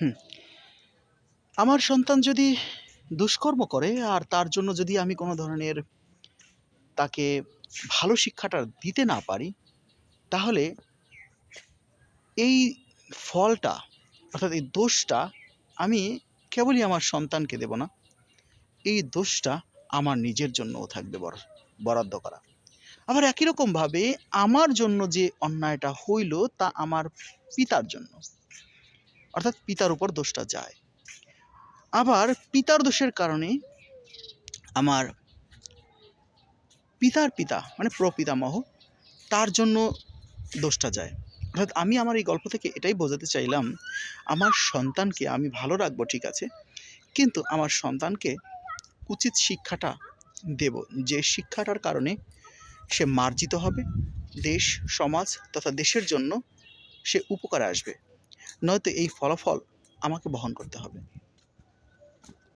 হুম। আমার সন্তান যদি দুষ্কর্ম করে আর তার জন্য যদি আমি কোনো ধরনের তাকে ভালো শিক্ষাটা দিতে না পারি, তাহলে এই ফলটা, অর্থাৎ এই দোষটা আমি কেবলই আমার সন্তানকে দেব না। এই দোষটা আমার নিজের জন্যও থাকবে বর, বরাদ্দ করা। আবার একই রকমভাবে আমার জন্য যে অন্যায়টা হইল তা আমার পিতার জন্য। অর্থাৎ পিতার উপর দোষটা যায়। আবার পিতার দোষের কারণে আমার পিতার পিতা মানে প্রপিতামহ, তার জন্য দোষটা যায়। অর্থাৎ আমি আমার এই গল্প থেকে এটাই বোঝাতে চাইলাম, আমার সন্তানকে আমি ভালো রাখব, ঠিক আছে? কিন্তু আমার সন্তানকে উচিত শিক্ষাটা দেব। যে শিক্ষাটার কারণে সে মার্জিত হবে, দেশ, সমাজ তথা দেশের জন্য সে উপকারে আসবে। নয়তো এই ফলাফল আমাকে বহন করতে হবে।